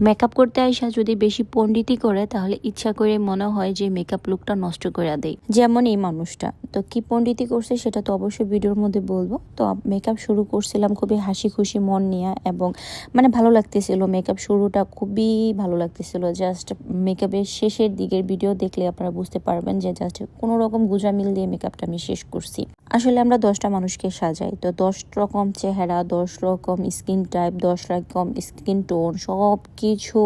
Makeup করতে আইসা যদি বেশি পণ্ডিতই করে, তাহলে ইচ্ছা করে মনে হয় যে মেকআপ লুকটা নষ্ট করে দেয় যেমন এই মানুষটা। তো কি পণ্ডিতি করছে সেটা তো অবশ্যই ভিডিওর মধ্যে বলব। তো মেকআপ শুরু করছিলাম খুবই হাসি খুশি মন নিয়ে এবং মানে ভালো লাগতেছিল মেকআপ শুরুটা খুবই ভালো লাগতেছিল। জাস্ট মেকআপের শেষের দিকের ভিডিও দেখলে আপনারা বুঝতে পারবেন যে জাস্ট কোনো রকম গুজামিল দিয়ে মেকআপটা আমি শেষ করছি। আসলে আমরা দশটা মানুষকে সাজাই, তো দশ রকম চেহারা, দশ রকম স্কিন টাইপ দশ রকম স্কিন টোন সব কিছু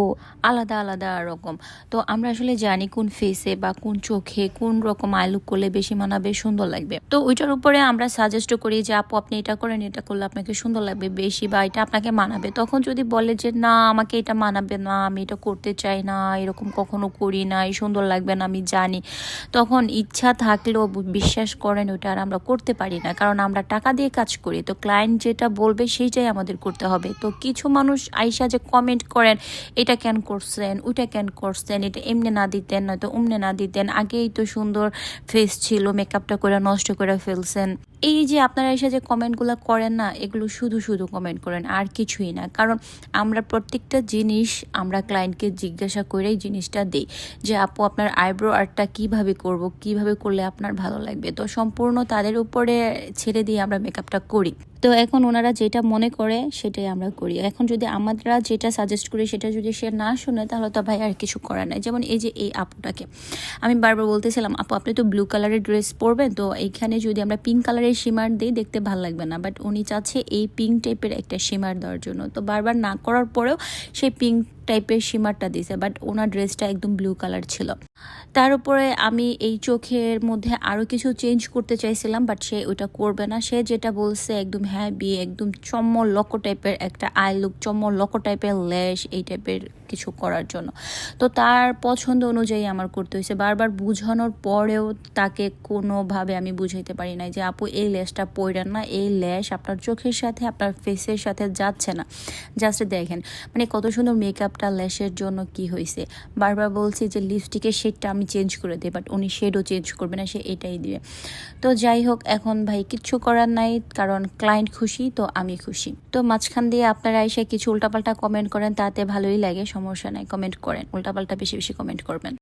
আলাদা আলাদা রকম। তো আমরা আসলে জানি কোন ফেসে বা কোন চোখে কোন রকম আই লুক করলে বেশি মানাবে সুন্দর লাগবে। তো ওইটার উপরে আমরা সাজেস্ট করি যে, আপু, আপনি এটা করেন, এটা করলে আপনাকে সুন্দর লাগবে বেশি বা এটা আপনাকে মানাবে। তখন যদি বলে যে, না, আমাকে এটা মানাবে না, আমি এটা করতে চাই না, এরকম কখনো করি না এই সুন্দর লাগবে না, আমি জানি। তখন ইচ্ছা থাকলেও বিশ্বাস করেন ওইটা আর আমরা করতে পারি না, কারণ আমরা টাকা দিয়ে কাজ করি। তো ক্লায়েন্ট যেটা বলবে সেইটাই আমাদের করতে হবে। তো কিছু মানুষ আইসা যে কমেন্ট করেন, এটা কেন করছেন, ওইটা কেন করছেন, এটা এমনি না দিতেন, নয়তো অমনি না দিতেন। আগেই তো সুন্দর ফেস ছিল মেকআপটা করে, নষ্ট করে ফেলছেন। এই যে আপনারা এসে যে কমেন্টগুলো করেন না, এগুলো শুধু শুধু কমেন্ট করেন, আর কিছুই না। কারণ আমরা প্রত্যেকটা জিনিস আমরা ক্লায়েন্টকে জিজ্ঞাসা করেই জিনিসটা দিই যে, আপু, আপনার আইব্রো আর্টটা কীভাবে করব? কীভাবে করলে আপনার ভালো লাগবে? তো সম্পূর্ণ তাদের উপরে ছেড়ে দিয়ে আমরা মেকআপটা করি। তো এখন ওনারা যেটা মনে করে সেটাই আমরা করি। এখন যদি আমরা যেটা সাজেস্ট করি সেটা যদি সে না শুনে তাহলে তো ভাই আর কিছু করার নাই। যেমন এই যে এই আপুটাকে। আমি বারবার বলতেছিলাম, আপু, আপনি তো ব্লু কালারের ড্রেস পরবেন, তো এইখানে যদি আমরা পিঙ্ক কালারের শিমার দিই, দেখতে ভালো লাগবে না। বাট উনি চাচ্ছে এই পিঙ্ক টাইপের একটা শিমার দেওয়ার জন্য। তো বারবার না করার পরেও সেই পিঙ্ক টাইপের শিমারটা দিছে বাট ওনার ড্রেসটা একদম ব্লু কালার ছিল। তার উপরে আমি এই চোখের মধ্যে আরও কিছু চেঞ্জ করতে চাইছিলাম বাট সে ওটা করবে না। সে যেটা বলছে একদম হ্যাভি একদম চম্ম লক্ষ টাইপের একটা আই লুক চম্ম লক টাইপের ল্যাশ এই টাইপের কিছু করার জন্য। তো তার পছন্দ অনুযায়ী আমার করতে হয়েছে। বারবার বুঝানোর পরেও তাকে কোনোভাবে আমি বুঝাইতে পারি নাই যে, আপু, এই ল্যাশটা পইরেন না, এই ল্যাশ আপনার চোখের সাথে, আপনার ফেসের সাথে যাচ্ছে না। জাস্ট দেখেন মানে কত সুন্দর মেকআপটা ল্যাশের জন্য কি হয়েছে? বারবার বলছি যে লিপস্টিকের শেডটা আমি চেঞ্জ করে দিই বাট উনি শেডও চেঞ্জ করবে না, সে এটাই দিবে। তো যাই হোক, এখন ভাই কিচ্ছু করার নাই, কারণ ক্লায়েন্ট খুশি, তো আমি খুশি। তো মাঝখান দিয়ে আপনারা এসে কিছু উল্টাপাল্টা কমেন্ট করেন, তাতে ভালোই লাগে, সমস্যা নাই কমেন্ট করেন। উল্টাপাল্টা বেশি বেশি কমেন্ট করবেন।